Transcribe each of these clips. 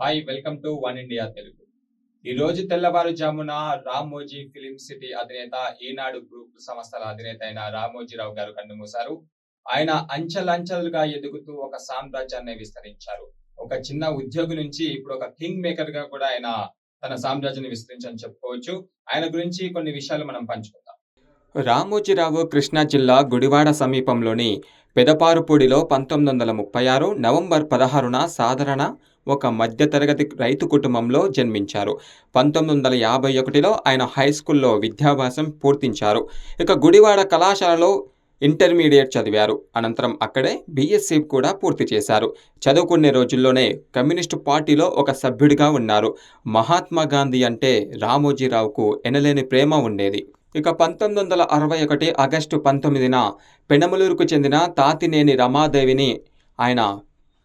Hi welcome to one India Telugu. ఈ రోజు తెల్లవారుజామున రామోజీ ఫిలిం సిటీ అధినేత ఈనాడు గ్రూప్ సంస్థల అధినేత అయిన రామోజీరావు గారు కన్నుమూశారు. ఆయన అంచెలంచెలుగా ఎదుగుతూ ఒక సామ్రాజ్యాన్ని విస్తరించారు. ఒక చిన్న ఉద్యోగి నుంచి ఇప్పుడు ఒక కింగ్ మేకర్గా కూడా ఆయన తన సామ్రాజ్యాన్ని విస్తరించని చెప్పుకోవచ్చు. ఆయన గురించి కొన్ని విషయాలు మనం పంచుకుందాం. రామోజీరావు కృష్ణా జిల్లా గుడివాడ సమీపంలోని పెదపారుపూడిలో పంతొమ్మిది వందల ముప్పై ఆరు నవంబర్ పదహారున సాధారణ ఒక మధ్యతరగతి రైతు కుటుంబంలో జన్మించారు. పంతొమ్మిది వందల యాభై ఒకటిలో ఆయన హై స్కూల్లో విద్యాభ్యాసం పూర్తించారు. ఇక గుడివాడ కళాశాలలో ఇంటర్మీడియట్ చదివారు. అనంతరం అక్కడే బీఎస్సీ కూడా పూర్తి చేశారు. చదువుకునే రోజుల్లోనే కమ్యూనిస్టు పార్టీలో ఒక సభ్యుడిగా ఉన్నారు. మహాత్మా గాంధీ అంటే రామోజీరావుకు ఎనలేని ప్రేమ ఉండేది. ఇక పంతొమ్మిది వందల అరవై ఒకటి ఆగస్టు పంతొమ్మిదిన పెనమలూరుకు చెందిన తాతినేని రమాదేవిని ఆయన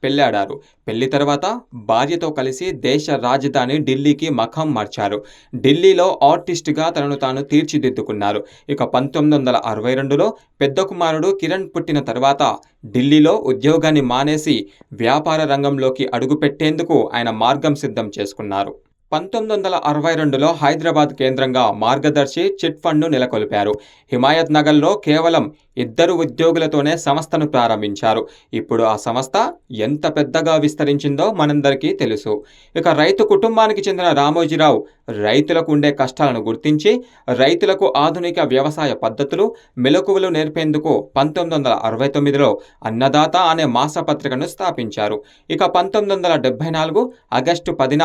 పెళ్ళాడారు పెళ్ళి తర్వాత భార్యతో కలిసి దేశ రాజధాని ఢిల్లీకి మఖం మార్చారు. ఢిల్లీలో ఆర్టిస్టుగా తనను తాను తీర్చిదిద్దుకున్నారు. ఇక పంతొమ్మిది వందల అరవై రెండులో పెద్ద కుమారుడు కిరణ్ పుట్టిన తర్వాత ఢిల్లీలో ఉద్యోగాన్ని మానేసి వ్యాపార రంగంలోకి అడుగుపెట్టేందుకు ఆయన మార్గం సిద్ధం చేసుకున్నారు. పంతొమ్మిది వందల అరవై రెండులో హైదరాబాద్ కేంద్రంగా మార్గదర్శి చిట్ ఫండ్ను నెలకొల్పారు. హిమాయత్ నగర్లో కేవలం ఇద్దరు ఉద్యోగులతోనే సంస్థను ప్రారంభించారు. ఇప్పుడు ఆ సంస్థ ఎంత పెద్దగా విస్తరించిందో మనందరికీ తెలుసు. ఇక రైతు కుటుంబానికి చెందిన రామోజీరావు రైతులకు ఉండే కష్టాలను గుర్తించి రైతులకు ఆధునిక వ్యవసాయ పద్ధతులు మెలకువలు నేర్పేందుకు పంతొమ్మిది వందల అరవై తొమ్మిదిలో అన్నదాత అనే మాసపత్రికను స్థాపించారు. ఇక పంతొమ్మిది వందల డెబ్బై నాలుగు ఆగస్టు పదిన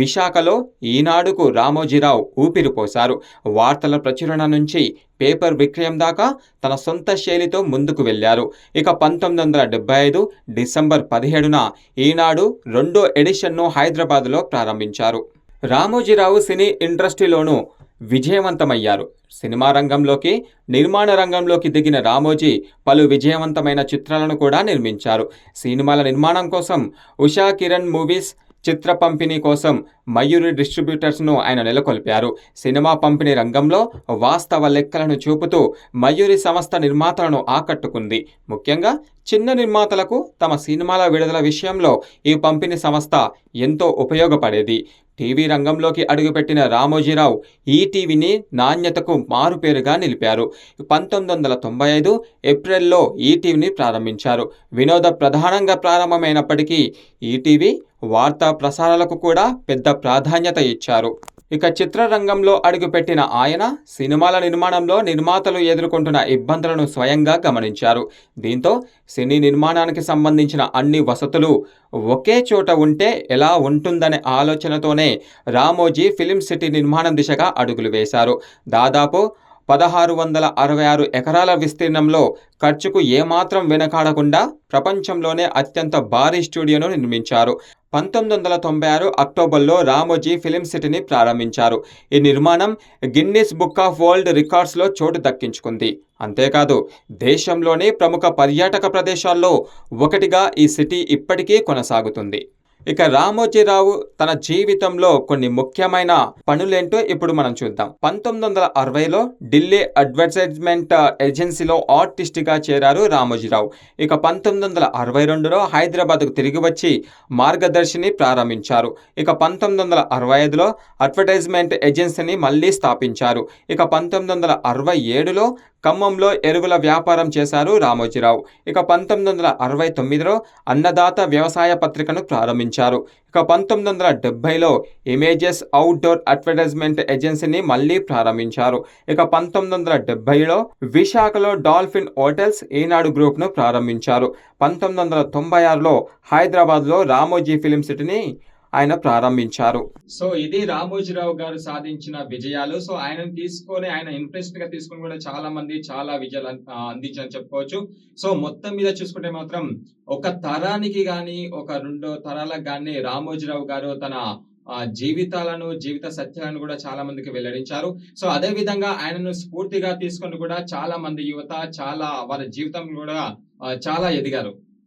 విశాఖలో ఈనాడుకు రామోజీరావు ఊపిరిపోశారు వార్తల ప్రచురణ నుంచి పేపర్ విక్రయం దాకా తన సొంత శైలితో ముందుకు వెళ్ళారు. ఇక పంతొమ్మిది వందల డెబ్బై ఐదు డిసెంబర్ పదిహేడున ఈనాడు రెండో ఎడిషన్ను హైదరాబాద్లో ప్రారంభించారు. రామోజీరావు సినీ ఇండస్ట్రీలోనూ విజయవంతమయ్యారు. సినిమా రంగంలోకి నిర్మాణ రంగంలోకి దిగిన రామోజీ పలు విజయవంతమైన చిత్రాలను కూడా నిర్మించారు. సినిమాల నిర్మాణం కోసం ఉషా కిరణ్ మూవీస్ చిత్ర పంపిణీ కోసం మయూరి డిస్ట్రిబ్యూటర్స్ను ఆయన నెలకొల్పారు. సినిమా పంపిణీ రంగంలో వాస్తవ లెక్కలను చూపుతూ మయూరి సంస్థ నిర్మాతలను ఆకట్టుకుంది. ముఖ్యంగా చిన్న నిర్మాతలకు తమ సినిమాల విడుదల విషయంలో ఈ పంపిణీ సంస్థ ఎంతో ఉపయోగపడేది. టీవీ రంగంలోకి అడుగుపెట్టిన రామోజీరావు ఈటీవీని నాణ్యతకు మారుపేరుగా నిలిపారు. పంతొమ్మిది వందల తొంభై ఐదు ఏప్రిల్లో ఈటీవీని ప్రారంభించారు. వినోద ప్రధానంగా ప్రారంభమైనప్పటికీ ఈటీవీ వార్తా ప్రసారాలకు కూడా పెద్ద ప్రాధాన్యత ఇచ్చారు. ఇక చిత్రరంగంలో అడుగుపెట్టిన ఆయన సినిమాల నిర్మాణంలో నిర్మాతలు ఎదుర్కొంటున్న ఇబ్బందులను స్వయంగా గమనించారు. దీంతో సినీ నిర్మాణానికి సంబంధించిన అన్ని వసతులు ఒకే చోట ఉంటే ఎలా ఉంటుందనే ఆలోచనతోనే రామోజీ ఫిలిం సిటీ నిర్మాణం దిశగా అడుగులు వేశారు. దాదాపు పదహారు వందల అరవై ఆరు ఎకరాల విస్తీర్ణంలో ఖర్చుకు ఏమాత్రం వెనకాడకుండా ప్రపంచంలోనే అత్యంత భారీ స్టూడియోను నిర్మించారు. పంతొమ్మిది వందల తొంభై ఆరు అక్టోబర్లో రామోజీ ఫిలిం సిటీని ప్రారంభించారు. ఈ నిర్మాణం గిన్నిస్ బుక్ ఆఫ్ వరల్డ్ రికార్డ్స్లో చోటు దక్కించుకుంది. అంతేకాదు దేశంలోని ప్రముఖ పర్యాటక ప్రదేశాల్లో ఒకటిగా ఈ సిటీ ఇప్పటికీ కొనసాగుతుంది. ఇక రామోజీరావు తన జీవితంలో కొన్ని ముఖ్యమైన పనులేంటో ఇప్పుడు మనం చూద్దాం. పంతొమ్మిది వందల అరవైలో ఢిల్లీ అడ్వర్టైజ్మెంట్ ఏజెన్సీలో ఆర్టిస్ట్గా చేరారు రామోజీరావు. ఇక పంతొమ్మిది వందల అరవై రెండులో హైదరాబాద్కు తిరిగి వచ్చి మార్గదర్శిని ప్రారంభించారు. ఇక పంతొమ్మిది వందల అరవై ఐదులో అడ్వర్టైజ్మెంట్ ఏజెన్సీని మళ్ళీ స్థాపించారు. ఇక పంతొమ్మిది వందల అరవై ఏడులో ఖమ్మంలో ఎరువుల వ్యాపారం చేశారు రామోజీరావు. ఇక పంతొమ్మిది వందల అరవై తొమ్మిదిలో అన్నదాత వ్యవసాయ పత్రికను ప్రారంభించారు. ఇక పంతొమ్మిది వందల డెబ్బైలో ఇమేజెస్ అవుట్డోర్ అడ్వర్టైజ్మెంట్ ఏజెన్సీని మళ్ళీ ప్రారంభించారు. ఇక పంతొమ్మిది వందల డెబ్బైలో విశాఖలో డాల్ఫిన్ హోటల్స్ ఈనాడు గ్రూప్ను ప్రారంభించారు. పంతొమ్మిది వందల తొంభై ఆరులో హైదరాబాద్లో రామోజీ ఫిలిం సిటీని ఆయన ప్రారంభించారు. సో ఇది రామోజీరావు గారు సాధించిన విజయాలు. సో ఆయనను తీసుకొని ఆయన ఇన్ఫ్లుయెన్స్గా తీసుకొని కూడా చాలా మంది చాలా విజయాలు అందించని చెప్పుకోవచ్చు. సో మొత్తం మీద చూసుకుంటే మాత్రం ఒక తరానికి గాని ఒక రెండో తరాలకు గాని రామోజీరావు గారు తన జీవితాలను జీవిత సత్యాలను కూడా చాలా మందికి వెల్లడించారు. సో అదే విధంగా ఆయనను స్ఫూర్తిగా తీసుకొని కూడా చాలా మంది యువత చాలా వారి జీవితం కూడా చాలా ఎదిగారు.